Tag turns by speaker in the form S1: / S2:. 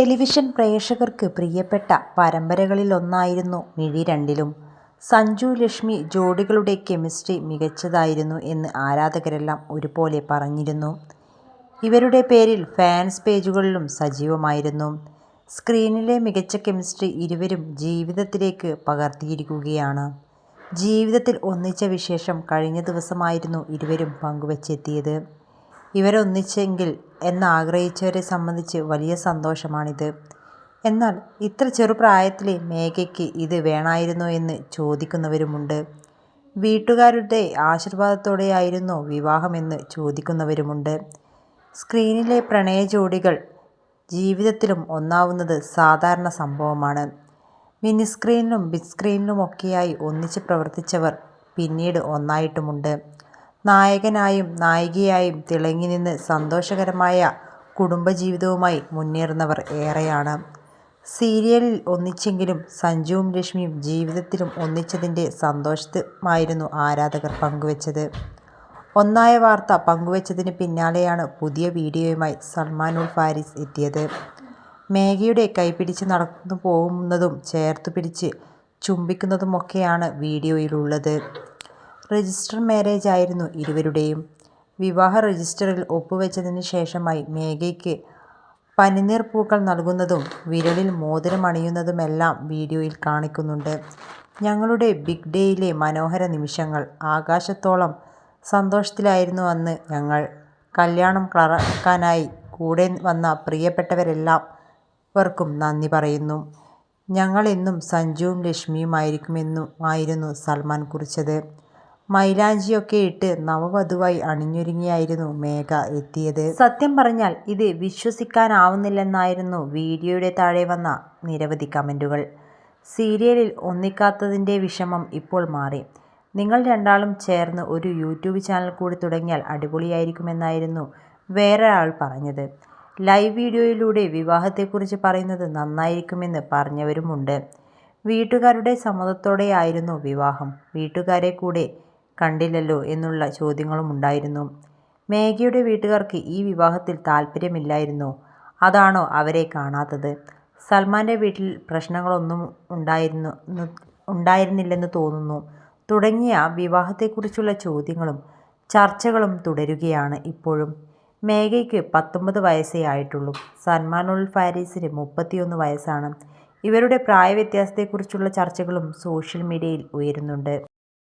S1: Television പ്രേക്ഷകർക്ക് പ്രിയപ്പെട്ട പരമ്പരകളിലൊന്നായിരുന്നു മിഴി രണ്ടിലും. സഞ്ജു ലക്ഷ്മി ജോഡികളുടെ കെമിസ്ട്രി മികച്ചതായിരുന്നു എന്ന് ആരാധകരെല്ലാം ഒരുപോലെ പറഞ്ഞിരുന്നു. ഇവരുടെ പേരിൽ ഫാൻസ് പേജുകളിലും സജീവമായിരുന്നു. സ്ക്രീനിലെ മികച്ച കെമിസ്ട്രി ഇരുവരും ജീവിതത്തിലേക്ക് പകർത്തിയിരിക്കുകയാണ്. ജീവിതത്തിൽ ഒന്നിച്ച വിശേഷം കഴിഞ്ഞ ദിവസമായിരുന്നു ഇരുവരും പങ്കുവച്ചെത്തിയത്. ഇവരൊന്നിച്ചെങ്കിൽ എന്നാഗ്രഹിച്ചവരെ സംബന്ധിച്ച് വലിയ സന്തോഷമാണിത്. എന്നാൽ ഇത്ര ചെറുപ്രായത്തിലെ മേഘയ്ക്ക് ഇത് വേണായിരുന്നോ എന്ന് ചോദിക്കുന്നവരുമുണ്ട്. വീട്ടുകാരുടെ ആശീർവാദത്തോടെയായിരുന്നോ വിവാഹമെന്ന് ചോദിക്കുന്നവരുമുണ്ട്. സ്ക്രീനിലെ പ്രണയ ജോഡികൾ ജീവിതത്തിലും ഒന്നാവുന്നത് സാധാരണ സംഭവമാണ്. മിനി സ്ക്രീനിലും മിനിസ്ക്രീനിലും ബിഗ്സ്ക്രീനിലുമൊക്കെയായി ഒന്നിച്ച് പ്രവർത്തിച്ചവർ പിന്നീട് ഒന്നായിട്ടുമുണ്ട്. നായകനായും നായികയായും തിളങ്ങിനിന്ന് സന്തോഷകരമായ കുടുംബജീവിതവുമായി മുന്നേറുന്നവർ ഏറെയാണ്. സീരിയലിൽ ഒന്നിച്ചെങ്കിലും സഞ്ജുവും ലക്ഷ്മിയും ജീവിതത്തിലും ഒന്നിച്ചതിന്റെ സന്തോഷമായിരുന്നു ആരാധകർ പങ്കുവച്ചത്. ഒന്നായ വാർത്ത പങ്കുവച്ചതിന് പിന്നാലെയാണ് പുതിയ വീഡിയോയുമായി സൽമാനുൽ ഫാരിസ് എത്തിയത്. മേഘയുടെ കൈപിടിച്ച് നടന്നുപോകുന്നതും ചേർത്തുപിടിച്ച് ചുംബിക്കുന്നതുമൊക്കെയാണ് വീഡിയോയിലുള്ളത്. രജിസ്റ്റർ മാരേജ് ആയിരുന്നു ഇരുവരുടെയും. വിവാഹ രജിസ്റ്ററിൽ ഒപ്പുവെച്ചതിന് ശേഷമായി മേഘയ്ക്ക് പനിനീർ പൂക്കൾ നൽകുന്നതും വിരലിൽ മോതിരം അണിയുന്നതുമെല്ലാം വീഡിയോയിൽ കാണിക്കുന്നുണ്ട്. ഞങ്ങളുടെ ബിഗ് ഡേയിലെ മനോഹര നിമിഷങ്ങൾ. ആകാശത്തോളം സന്തോഷത്തിലായിരുന്നു അന്ന് ഞങ്ങൾ. കല്യാണം കളക്കാനായി കൂടെ വന്ന പ്രിയപ്പെട്ടവരെല്ലാം വർക്കും നന്ദി പറയുന്നു. ഞങ്ങളെന്നും സഞ്ജുവും ലക്ഷ്മിയുമായിരിക്കുമെന്നും ആയിരുന്നു സൽമാൻ കുറിച്ചത്. മൈലാഞ്ചിയൊക്കെയിട്ട് നവവധുവായി അണിഞ്ഞൊരുങ്ങിയായിരുന്നു മേഘ എത്തിയത്. സത്യം പറഞ്ഞാൽ ഇത് വിശ്വസിക്കാനാവുന്നില്ലെന്നായിരുന്നു വീഡിയോയുടെ താഴെ വന്ന നിരവധി കമന്റുകൾ സീരിയലിൽ ഒന്നിക്കാത്തതിന്റെ വിഷമം ഇപ്പോൾ മാറി. നിങ്ങൾ രണ്ടാളും ചേർന്ന് ഒരു യൂട്യൂബ് ചാനൽ കൂടി തുടങ്ങിയാൽ അടിപൊളിയായിരിക്കുമെന്നായിരുന്നു വേറൊരാൾ പറഞ്ഞത്. ലൈവ് വീഡിയോയിലൂടെ വിവാഹത്തെക്കുറിച്ച് പറയുന്നത് നന്നായിരിക്കുമെന്ന് പറഞ്ഞവരുമുണ്ട്. വീട്ടുകാരുടെ സമ്മതത്തോടെയായിരുന്നു വിവാഹം. വീട്ടുകാരെ കൂടെ കണ്ടില്ലല്ലോ എന്നുള്ള ചോദ്യങ്ങളുമുണ്ടായിരുന്നു. മേഘയുടെ വീട്ടുകാർക്ക് ഈ വിവാഹത്തിൽ താല്പര്യമില്ലായിരുന്നു അതാണോ അവരെ കാണാത്തത്. സൽമാന്റെ വീട്ടിൽ പ്രശ്നങ്ങളൊന്നും ഉണ്ടായിരുന്നു ഉണ്ടായിരുന്നില്ലെന്ന് തോന്നുന്നു തുടങ്ങിയ വിവാഹത്തെക്കുറിച്ചുള്ള ചോദ്യങ്ങളും ചർച്ചകളും തുടരുകയാണ് ഇപ്പോഴും. മേഘയ്ക്ക് പത്തൊമ്പത് വയസ്സേ ആയിട്ടുള്ളൂ. സൽമാനുൽ ഫാരീസിന് മുപ്പത്തിയൊന്ന് വയസ്സാണ്. ഇവരുടെ പ്രായവ്യത്യാസത്തെക്കുറിച്ചുള്ള ചർച്ചകളും സോഷ്യൽ മീഡിയയിൽ ഉയരുന്നുണ്ട്.